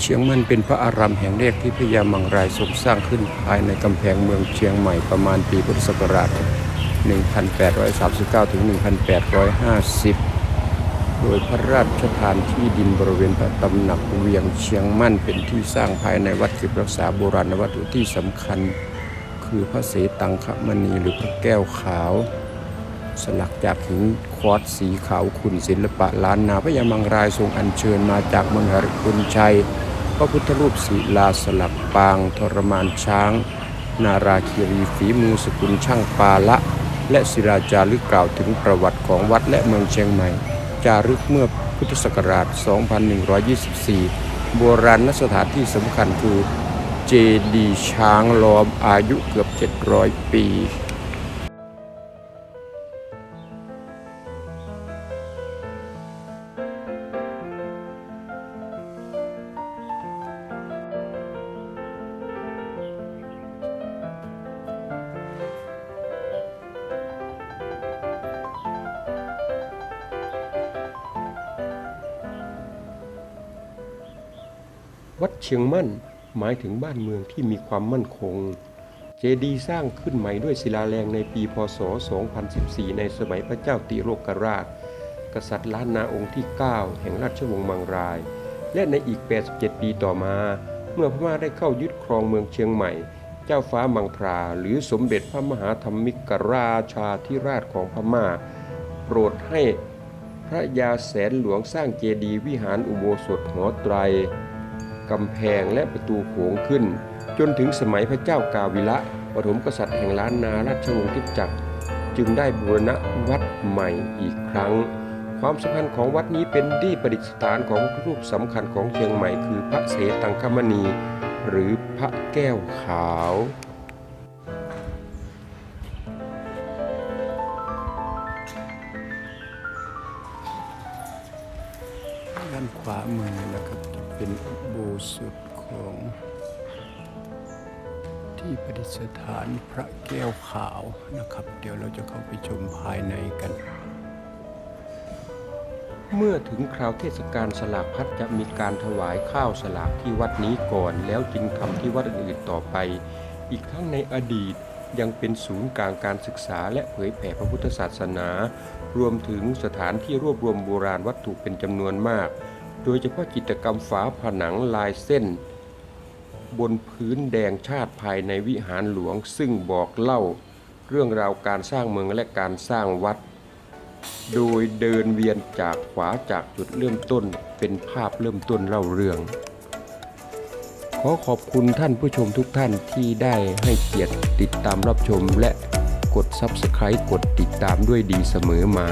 เชียงมันเป็นพระอารามแห่งแรกที่พระยามังรายทรงสร้างขึ้นภายในกำแพงเมืองเชียงใหม่ประมาณปีพุทธศักราช 1839 ถึง 1850 โดยพระราชทานที่ดินบริเวณพระตำหนักเวียงเชียงมั่นเป็นที่สร้างภายในวัดเก็บรักษาโบราณวัตถุที่สำคัญ คือพระเสตังคมณีหรือพระแก้วขาวสลักจากหินควอตสีขาวขุ่นศิลปะล้านนาพระยามังรายทรงอัญเชิญมาจากเมืองหริพุนชัย ระพุทธรูปศิลาสลักปางทรมานช้าง นาราคีรีฝีมือสกุลช่างปาละ และศิราจารึกกล่าวถึงประวัติของวัดและเมืองเชียงใหม่ จารึกเมื่อพุทธศักราช 2124 โบราณสถานที่สำคัญคือเจดีช้างล้อมอายุเกือบ 700 ปี วัดเชียงมั่นหมายถึงบ้านเมืองที่มีความมั่นคง เจดีย์สร้างขึ้นใหม่ด้วยศิลาแรงในปีพศ 2014 ในสมัยพระเจ้าติโรกราช กษัตริย์ล้านนาองค์ที่ 9 แห่งราชวงศ์มังราย และในอีก 87 ปีต่อมา เมื่อพม่าได้เข้ายึดครองเมืองเชียงใหม่ เจ้าฟ้ามังพราหรือสมเด็จพระมหาธรรมิกราชาธิราชของพม่า โปรดให้พระยาแสนหลวงสร้างเจดีย์วิหารอุโบสถหอไตร กำแพงและประตูโขงขึ้น จนถึงสมัยพระเจ้ากาวิละปฐมกษัตริย์แห่งล้านนาราชวงศ์ทิพจักร จึงได้บูรณะวัดใหม่อีกครั้ง ความสำคัญของวัดนี้เป็นที่ประดิษฐานของรูปสำคัญของเชียงใหม่คือพระเสตังคมณี หรือพระแก้วขาวด้านขวามือนะครับ เป็นอุโบสถของที่ประดิษฐานพระแก้วขาวนะครับ เดี๋ยวเราจะเข้าไปชมภายในกัน เมื่อถึงคราวเทศกาลสลากพัดจะมีการถวายข้าวสลากที่วัดนี้ก่อน แล้วจึงทำที่วัดอื่นต่อไป อีกทั้งในอดีตยังเป็นศูนย์กลางการศึกษาและเผยแผ่พระพุทธศาสนา รวมถึงสถานที่รวบรวมโบราณวัตถุเป็นจำนวนมาก โดยเฉพาะจิตรกรรมฝาผนังลายเส้น บนพื้นแดงชาติภายในวิหารหลวง ซึ่งบอกเล่าเรื่องราวการสร้างเมืองและการสร้างวัด โดยเดินเวียนจากขวาจากจุดเริ่มต้นเป็นภาพเริ่มต้นเล่าเรื่อง ขอขอบคุณท่านผู้ชมทุกท่านที่ได้ให้เกียรติติดตามรับชมและกด Subscribe กดติดตามด้วยดีเสมอมา